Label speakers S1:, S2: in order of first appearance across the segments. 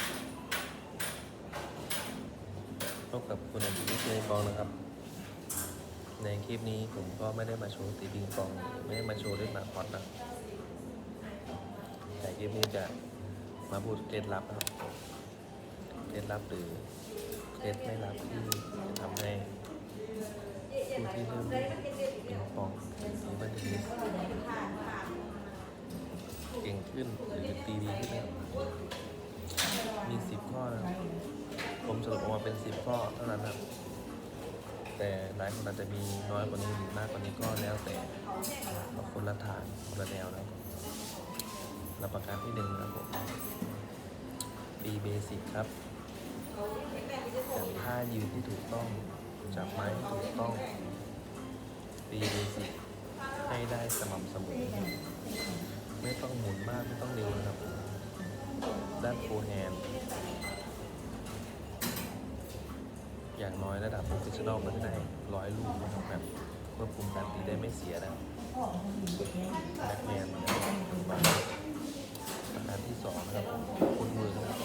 S1: ครับพบกับคุณอนุวิทย์ในกองนะครับ ในคลิปนี้ผมก็ไม่ได้มาโชว์ตีบิงปอง ไม่ได้มาโชว์เล่นหมากฮอตนะแต่คลิปนี้จะมาพูดเคล็ดลับนะครับเคล็ดลับหรือเคล็ดไม่ลับที่จะทำให้ผู้ที่เริ่มเล่นปิงปองหรือบันทีเก่งขึ้นหรือตีดีขึ้นนะครับมีสิบข้อนะครับผมส รุปออกมาเป็นสิบข้อเท่านั้นนะครับแต่หลายคนอาจจะมีน้อยกว่านี้หรือมากกว่านี้ก็แล้วแต่เราคนละทางคนละแนวนะครับรับประการที่หนึ่งนะครับผม B basic ครับจับท่ายืนที่ถูกต้องจับไม้ที่ถูกต้อง B basic ให้ได้สม่ำเสมอไม่ต้องหมุนมากไม่ต้องเร็วนะครับด้านโฟแฮนด์ อย่างน้อยระดับโปรเฟชชั่นอลมันที่ไหนร้อยลูกนะครับแบบควบคุมการตีได้ไม่เสียนะแบ็คแมนประการที่สองนะครับคุณมือนะครับ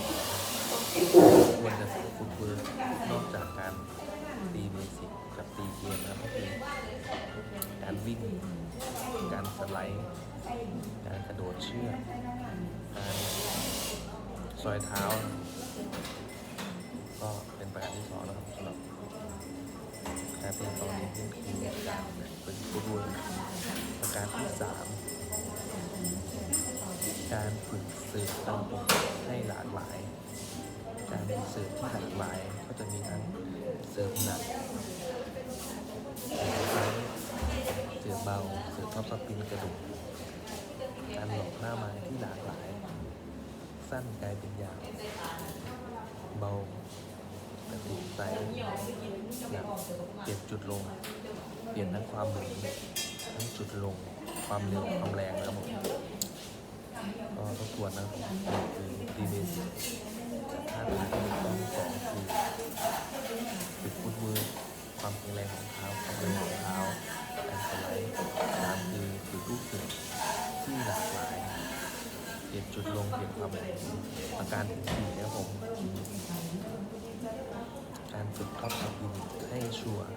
S1: ควรจะฝึกคุณมือนอกจากการตีเบสิกกับตีเกมนะครับก็คือการวิ่ง การสไลด์ การกระโดดเชือกการซอยเท้า ก็ ป็นประการที่สองนะครับสำหรับการเป็นตอนนี้คือการเป็นผู้ด้วยประการที่สามการฝึกสื่อตามปกให้หลากหลาย การเสิร์ฟที่หลากหลายก็จะมีทั้งเสิร์ฟหนักเสิร์ฟซส์เสิร์ฟเบา เสิร์ฟท็อปสปินกระดูกการหลอกหน้าไม้ที่หลากหลาย สั้นกลายเป็นยาวเบา กระดูกไซส์หนักเปลี่ยนจุดลง เปลี่ยนทั้งความหมุนทั้งจุดลง ความเร็วความแรงนะครับผมก็ทบทวนนะครับผมคือดีเบสิกจาท่าตีที่ถูกต้องสองคือฝึกฟุตเวิร์กความแข็งแรงของเท้าความเร็วของเท้าการสไลด์สามคือฝึกลูกเสือที่หลากหลายเปลี่ยนจุดลงเปลี่ยนความแรงประการที่สี่นะครับผม การฝึกท็อปสปินให้ชัวร์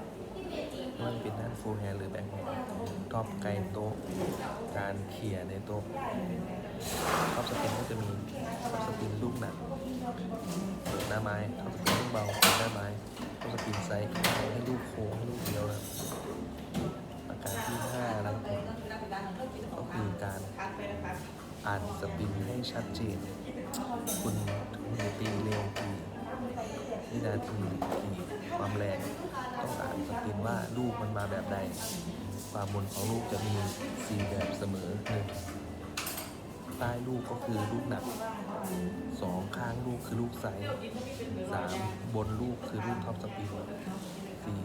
S1: ไม่ว่าจะเป็นด้านฟร์แฮนด์หรือแบ็คแฮนด์ท็อปไกลโต๊ะ การเขี่ยในโต๊ะท็อปสปินก็จะมีท็อปสปินลูกหนักเปิดหน้าไม้ท็อปสปินลูกเบาเปิดหน้าไม้ท็อปสปินไซส์ให้ลูกโค้งให้ลูกเดียวนะประการที่ห้านะครับผมก็คือการอ่านสปินให้ชัดเจน คุณถึงมือตีเร็วกี่ วินาทีหรือกี่ความแรงต้องอ่านสปินว่าลูกมันมาแบบใด ความหมุนของลูกจะมีสี่แบบเสมอหนึ่งใต้ลูกก็คือลูกหนักสองข้างลูกคือลูกไซส์สามบนลูกคือลูกท็อปสปินสี่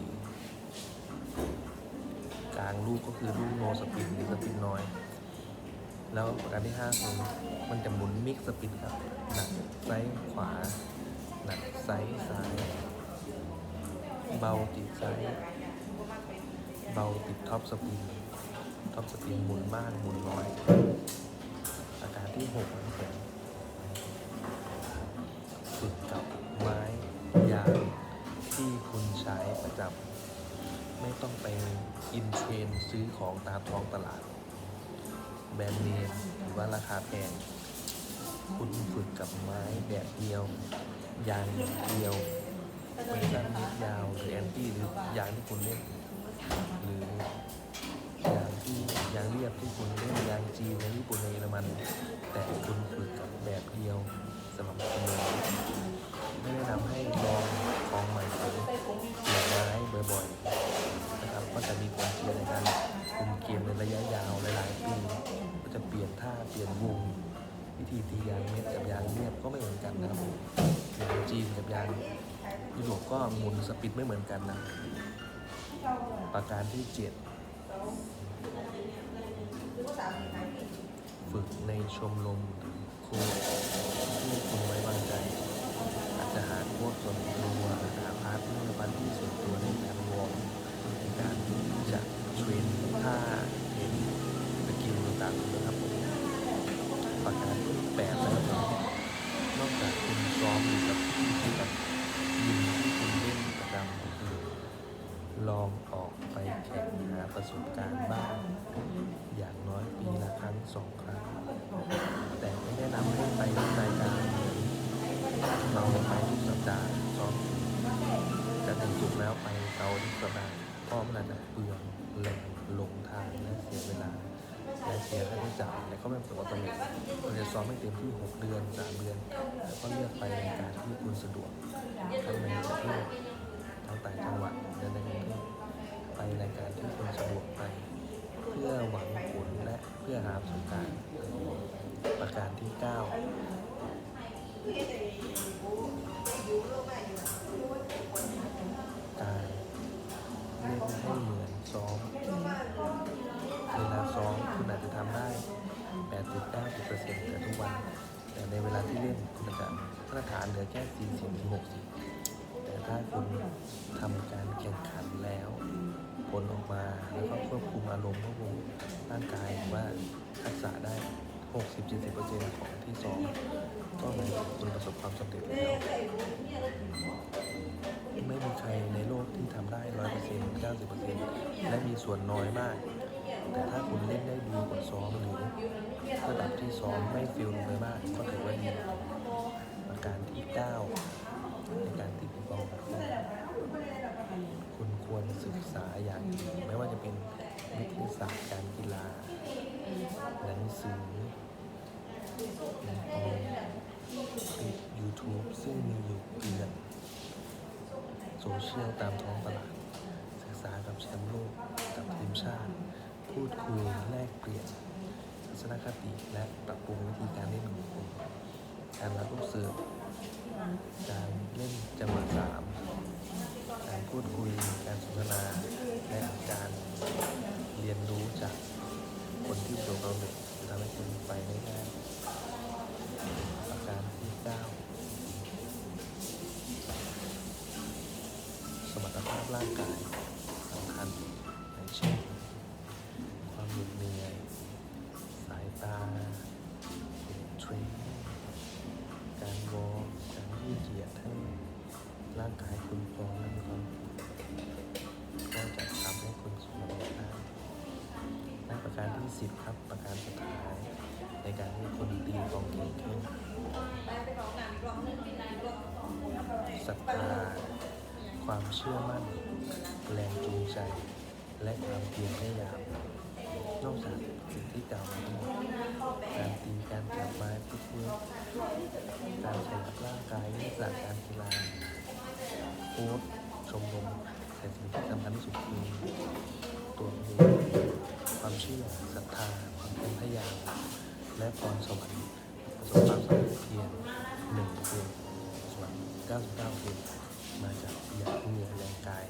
S1: กลางลูกก็คือลูกโนสปินหรือสปินน้อย แล้วประการที่ห้าคือมันจะหมุนมิกสปินครับ หนักไซส์ขวา หนักไซส์ซ้ายเบาติดไซส์เบาติดท็อปสปินท็อปสปินหมุนมากหมุนน้อยอาการที่หกนะครับผมฝึกกับไม้ยางที่คุณใช้ประจำไม่ต้องไปอินเทรนซื้อของตามท้องตลาด แบรนด์เนมหรือว่าราคาแพง คุณฝึกกับไม้แบบเดียวยางเดียวเป็นสั้นนิดยาวหรือแอนตี้หรือยางที่คุณเล่นหรือยางที่ยางเรียบที่คุณเล่นยางจีนในญี่ปุ่นในเยอรมัน แต่คุณฝึกกับแบบเดียว จีนกับยางยุโรปก็หมุนสปีดไม่เหมือนกันนะ ประการที่เจ็ดฝึกในชมรมครูที่คุณไว้าประสบการณ์บ้าง อย่างน้อยปีละครั้งสองครั้ง แต่ไม่แนะนำให้ไปรายการเราไปทุกสัปดาห์ซ้อมจะถึงจุดแล้วไปเราทุกสัปดาห์พราะมันอาจะเปลืองแรงลงทางและเสียเวลาและเสียค่าใช้จ่ายและก็ไม่ประสบความสำเร็จคุณจะซ้อมไม่เต็มที่ 6 เดือน 3 เดือน แล้วก็เลือกไปรายการที่คุณสะดวกข้างในประเทศาประสบการประการที่9การเล่นให้เหมือนซ้อมเวลาซ้อมคุณอาจจะทำได้80-90%แต่ทุกวัน แต่ในเวลาที่เล่นคุณอาจจะมาตรฐานเหลือแค่40-60แต่ถ้าคุณทำการแข่งขันแล้ว ลออกมา แล้วก็ควบคุมอารมณ์ควบคุมร่างกายว่าทักษะได้ 60-70%ของที่ซ้อมก็หมายถึงคุณประสบความสำเร็จแล้วไม่มีใครในโลกที่ทำได้ร้อยเปอร์เซ็นต์เก้าสิบเปอร์เซ็นต์และมีส่วนน้อยมาก แต่ถ้าคุณเล่นได้ดีกว่าซ้อมหรือระดับที่ซ้อมไม่ฟิลลงไปมาก ก็ถือว่าดีประการที่เก้าในการติดบอลคุณ ควรศึกษาอย่างดีไม่ว่าจะเป็นวิทยาศาสตร์การกีฬาหนังสือปิงปองติด YouTube ซึ่งมีอยู่เกลือนโซเชียลตามท้องตลาด ศึกษากับแชมป์โลกกับทีมชาติ พูดคุยแลกเปลี่ยนทัศนคติและปรับปรุงวิธีการเล่นของคุณ การรับลูกเสิร์ฟการเล่นจังหวะสาม การพูดคุย การสนทนา และการเรียนรู้จากคนที่ประสบความสำเร็จจะทำให้คุณไปได้ง่ายประการที่เก้าสมรรถภาพร่างกายสำคัญในเช่นความเหนื่อยสายตาเทรนการวอร์ มการยืดเหยียดให้ร่างกายคุณพร้อมและมีความก็จะทำให้คุณสมรรถได้และประการที่ 10 ครับ ประการสุดท้ายในการที่คุณตีกองเก่งขึ้นศรัทธาความเชื่อมั่น แรงจูงใจ และความเพียรพยายามนอกจากสิ่งที่กล่าวมาทั้งหมดการตีการจับไม้พุกเพื่อ การขยับร่างกายวิทยาศาสตร์การกีฬาโค้ชชมรมแต่สิ่งที่สำคัญที่สุดคือตัวเองความเชื่อศรัทธาความเพียรพยายามและพรสวรรค์ประสบความสำเร็จเพียงหนึ่งเปอร์เซ็นต์ส่วน99เปอร์เซ็นต์มาจากหยาดเหงื่อแรงกาย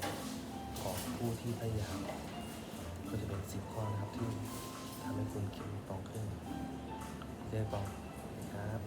S1: ของผู้ที่พยายามก็จะเป็นสิบข้อนะครับที่ทำให้คุณเข็มปองขึ้นเจ๊ปองครับ